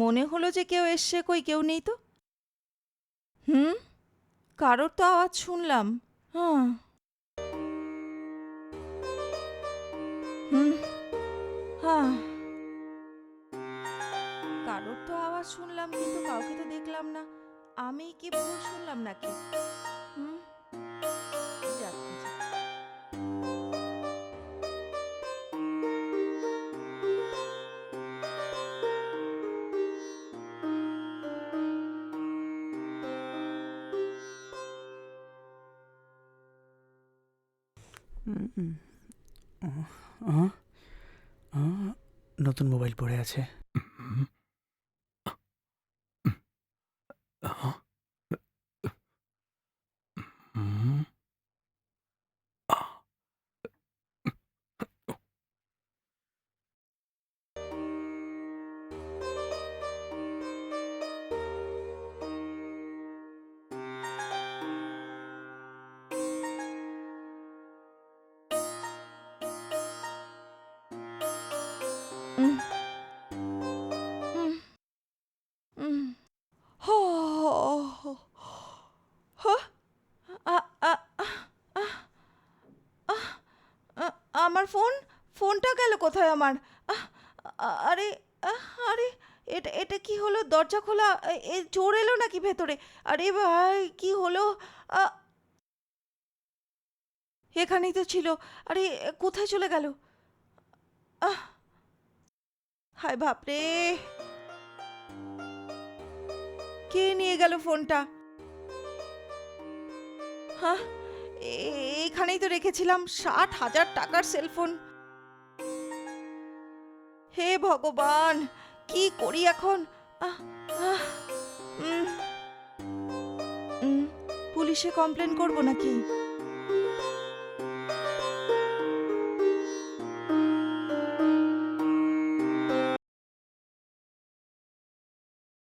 মনে হলো যে কেউ এসছে কই, কেউ নেই তো? হুম? কারোর তো আওয়াজ শুনলাম। হ্যাঁ। হুম। হ্যাঁ। কারোর তো আওয়াজ শুনলাম, কিন্তু কাউকে তো দেখলাম না। আমি কি ভুল শুনলাম নাকি? নতুন মোবাইল পড়ে আছে। ফোন? ফোনটা গেল কোথায় আমার? আরে আরে, এটা এটা কি হলো? দরজা খোলা, এ- চোর এলো নাকি ভেতরে? আরে ভাই, কি হলো? এখানেই তো ছিল। আরে, কোথায় চলে গেল? আহ, হায় বাপরে! কে নিয়ে গেল ফোনটা? হ্যাঁ? এখানেই তো রেখেছিলাম ষাট হাজার টাকার সেলফোন। হে ভগবান, কি করি এখন? পুলিশে কমপ্লেন করব নাকি?